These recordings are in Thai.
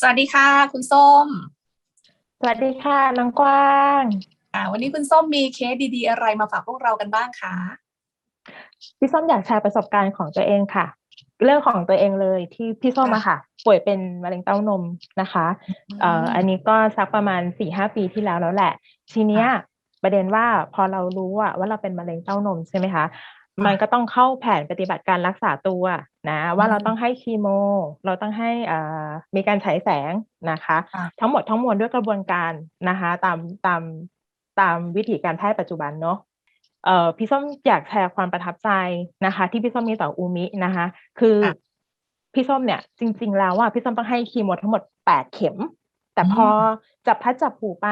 สวัสดีค่ะ คุณส้ม สวัสดีค่ะน้องกว้างอ่าวันนี้คุณส้มมีเคสดีๆ อะไรมาฝากพวกเรากันบ้างคะพี่ส้มอยากแชร์ประสบการณ์ของตัวเองค่ะ เรื่องของตัวเองเลยที่พี่ส้มอะค่ะ ป่วยเป็นมะเร็งเต้านมนะคะเอ่ออันนี้ก็สักประมาณสี่ห้าปีที่แล้วแล้วแหละ ทีเนี้ยประเด็นว่าพอเรารู้อะว่าเราเป็นมะเร็งเต้านมใช่ไหมคะ มันก็ต้องเข้าแผนปฏิบัติการรักษาตัวนะว่าเราต้องให้คีโม เราต้องให้อ่ามีการฉายแสงนะคะค่ะทั้งหมดทั้งมวลด้วยกระบวนการนะคะ ตามตามตามวิธีการแพทย์ปัจจุบันเนาะเอ่อพี่ส้มอยากแชร์ความประทับใจนะคะ ที่พี่ส้มมีต่ออูมินะคะ คือค่ะพี่ส้มเนี่ย จริง ๆ แล้วว่าพี่ส้มต้องให้คีโมทั้งหมดแปดเข็ม แต่พอจับพลัดจับผูไป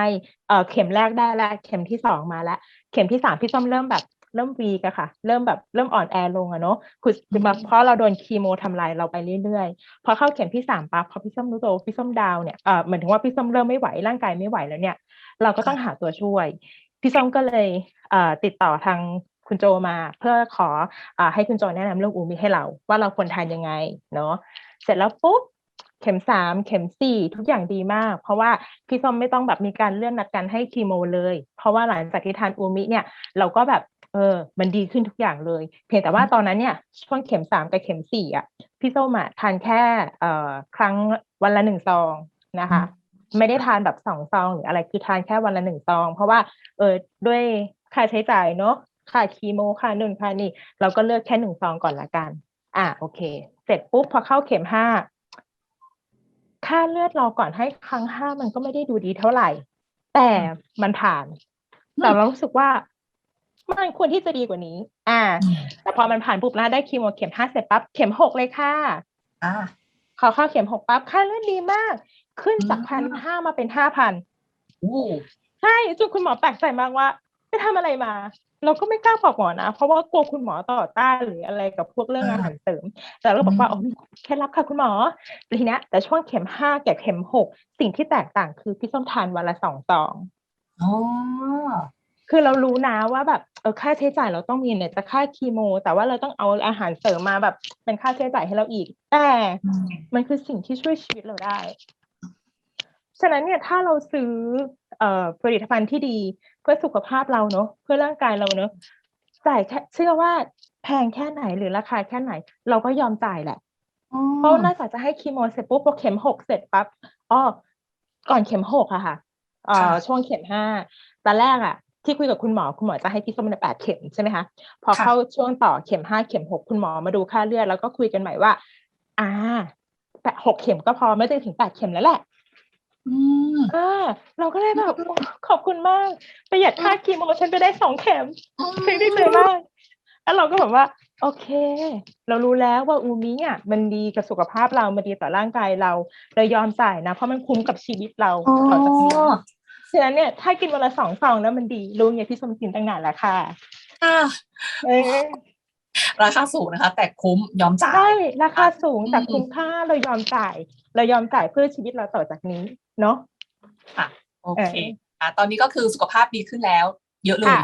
เอ่อเข็มแรกได้แล้วเข็มที่สองมาแล้ว เข็มที่สามพี่ส้มเริ่มแบบ เริ่มวีกอะค่ะ เริ่มแบบเริ่มอ่อนแอลงอะเนาะคือคือมาเพราะเราโดนคีโมทำลายเราไปเรื่อยๆ พอเข้าเข็มที่สามปั๊บพอพี่ส้มรู้ตัวว่าพี่ส้มดาวน์เนี่ยเอ่อเหมือนถึงว่าพี่ส้มเริ่มไม่ไหวร่างกายไม่ไหวแล้วเนี่ย เราก็ต้องหาตัวช่วย พี่ส้มก็เลยเอ่อติดต่อทางคุณโจมาเพื่อขออ่าให้คุณโจแนะนำเรื่องอูมิให้เรา ว่าเราควรทานยังไงเนาะเสร็จแล้วปุ๊บเข็มสามเข็มสี่ทุกอย่างดีมาก เพราะว่าพี่ส้มไม่ต้องแบบมีการเลื่อนนัดการให้คีโมเลย เพราะว่าหลังจากที่ทานอูมิเนี่ย เราก็แบบ เออ มันดีขึ้นทุกอย่างเลย เพียงแต่ว่าตอนนั้นเนี่ยช่วงเข็มสามกับเข็มสี่อะพี่ส้มอะทานแค่เอ่อครั้งวันละหนึ่งซองนะคะ ไม่ได้ทานแบบสองซองหรืออะไรคือทานแค่วันละหนึ่งซอง เพราะว่าเออด้วยค่าใช้จ่ายเนอะค่าคีโมค่านู่นค่านี่ เราก็เลือกแค่หนึ่งซองก่อนละกัน อะโอเค เสร็จปุ๊บพอเข้าเข็มห้าค่าเลือดเราก่อนให้ครั้งห้ามันก็ไม่ได้ดูดีเท่าไหร่ แต่มันผ่านแต่เรารู้สึกว่า มันควรที่จะดีกว่านี้ อ่า แต่พอมันผ่านปุ๊บแล้วได้คีโมเข็มห้าเสร็จปั๊บเข็มหกเลยค่ะอ่าขอเข้าเข็มหกปั๊บค่าเลือดดีมาก ขึ้นจากอืพันมห้ามาเป็นห้าพันโอ้ใช่จนคุณหมอแปลกใจมากว่าไปทำอะไรมา เราก็ไม่กล้าบอกหมอนะ เพราะว่ากลัวคุณหมอต่อต้านหรืออะไรกับพวกเรื่องอาหารเสริม แต่เราก็บอกว่าโอ้เคล็ดลับค่ะคุณหมอทีเนี้ยแต่ช่วงเข็มห้ากับเข็มหกสิ่งที่แตกต่างคือพี่ส้มทานวันละสองซองอ๋อ คือเรารู้นะว่าแบบเออค่าใช้จ่ายเราต้องมีเนี่ยจะค่าคีโม แต่ว่าเราต้องเอาอาหารเสริมมาแบบ เป็นค่าใช้จ่ายให้เราอีก แต่อืมมันคือสิ่งที่ช่วยชีวิตเราได้ ฉะนั้นเนี่ยถ้าเราซื้อเอ่อผลิตภัณฑ์ที่ดีเพื่อสุขภาพเราเนอะเพื่อร่างกายเราเนอะจ่ายแค่เชื่อว่าแพงแค่ไหนหรือราคาแค่ไหน เราก็ยอมจ่ายแหละเพราะนอกจากจะให้คีโมเสร็จปุ๊บพอเข็มหกเสร็จปั๊บอ๋อก่อนเข็มหกอะค่ะเอ่อช่วงเข็มห้าตอนแรกอะ ที่คุยกับคุณหมอคุณหมอจะให้พี่ส้มเนี่ยแปดเข็มใช่ไหมคะพอเข้าช่วงต่อเข็มห้าเข็มหกคุณหมอมาดูค่าเลือดแล้วก็คุยกันใหม่ว่า อ่าแปดหกเข็มก็พอไม่ต้องถึงแปดเข็มแล้วแหละอืมเออเราก็เลยแบบโอ้ขอบคุณมากประหยัดค่าคีโมฉันไปได้สองเข็มเพลงดีใจมากแล้วเราก็แบบว่า โอเค เรารู้แล้วว่าอูมิอะมันดีกับสุขภาพเรามันดีต่อร่างกายเราเรายอมจ่ายนะ เพราะมันคุ้มกับชีวิตเราอ๋อต่อจากนี้ ฉะนั้นเนี่ยถ้ากินวันละสองซองแล้วมันดีรู้อย่างที่สมกินตั้งนานแล้วค่ะอ่าเออราคาสูงนะคะ แต่คุ้มยอมจ่ายใช่ราคาสูงแต่อืมคุ้มค่าเรายอมจ่าย เรายอมจ่ายเพื่อชีวิตเราต่อจากนี้ เนาะโอเคอะตอนนี้ก็คือสุขภาพดีขึ้นแล้ว เยอะเลย ค่ะ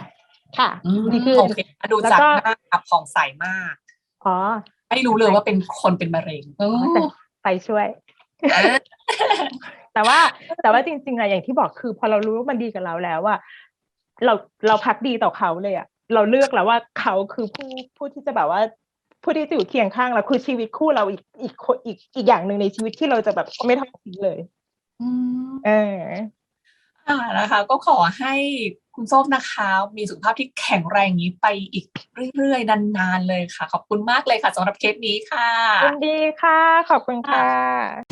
ค่ะอืมดีขึ้นโอเคดูจากแล้วก็หน้าขับผ่องใสมากอ๋อไม่รู้เลยว่าเป็นคนเป็นมะเร็งอ๋อแต่ไปช่วยเออ แต่ว่าแต่ว่าจริงๆอะอย่างที่บอกคือ พอเรารู้ว่ามันดีกับเราแล้วว่าเราเราพักดีต่อเขาเลยอะเราเลือกแล้วว่าเขาคือผู้ผู้ที่จะแบบว่าผู้ที่จะอยู่เคียงข้างเราคือชีวิตคู่เราอีกอีกคนอีกอีกอย่างหนึ่งในชีวิตที่เราจะแบบไม่ทอดทิ้งเลยอืมเอออ่านะคะ ก็ขอให้คุณส้มนะคะ มีสุขภาพที่แข็งแรงอย่างนี้ไปอีกเรื่อยๆนานๆเลยค่ะ ขอบคุณมากเลยค่ะสำหรับเคสนี้ค่ะยินดีค่ะ ขอบคุณค่ะ